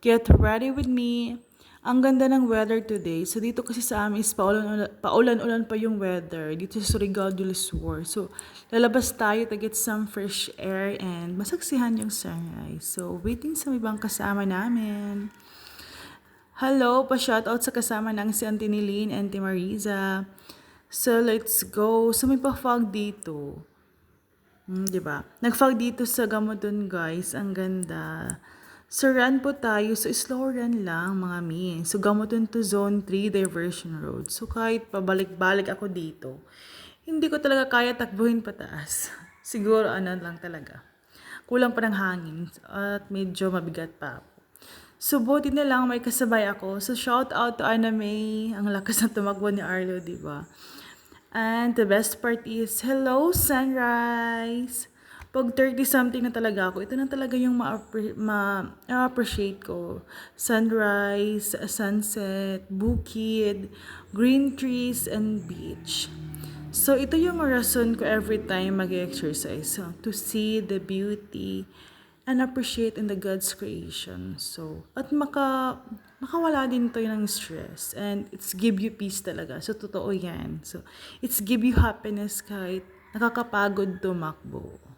get ready with me. Ang ganda ng weather today. So, dito kasi sa amin is paulan-ulan, paulan-ulan pa yung weather. Dito sa Surigao del Sur. So, lalabas tayo to get some fresh air and masaksihan yung sunrise. So, waiting sa ibang kasama namin. Hello, pa-shoutout sa kasama ng si Auntie Niline and Auntie Mariza. So, let's go. So, may pa-fog dito. Hmm, ba? Nag-fog dito sa Gamodon, guys. Ang ganda. So, run po tayo. So, slow run lang, mga mi. So, Gamodon to Zone 3 Diversion Road. So, kahit pabalik-balik ako dito, hindi ko talaga kaya takbuhin pataas. Siguro, ano lang talaga. Kulang pa ng hangin at medyo mabigat pa ako. So, buti na lang may kasabay ako. So, shout out to Anna May. Ang lakas na tumakbo ni Arlo, di ba? And the best part is, hello, sunrise! Pag 30-something na talaga ako, ito na talaga yung ma-appre- ma-appreciate ko. Sunrise, sunset, bukid, green trees, and beach. So, ito yung rason ko every time mag-exercise. So, to see the beauty and appreciate in the God's creation. So, at maka, makawala din to ng stress. And it's give you peace talaga. So, totoo yan. So, it's give you happiness kahit nakakapagod tumakbo.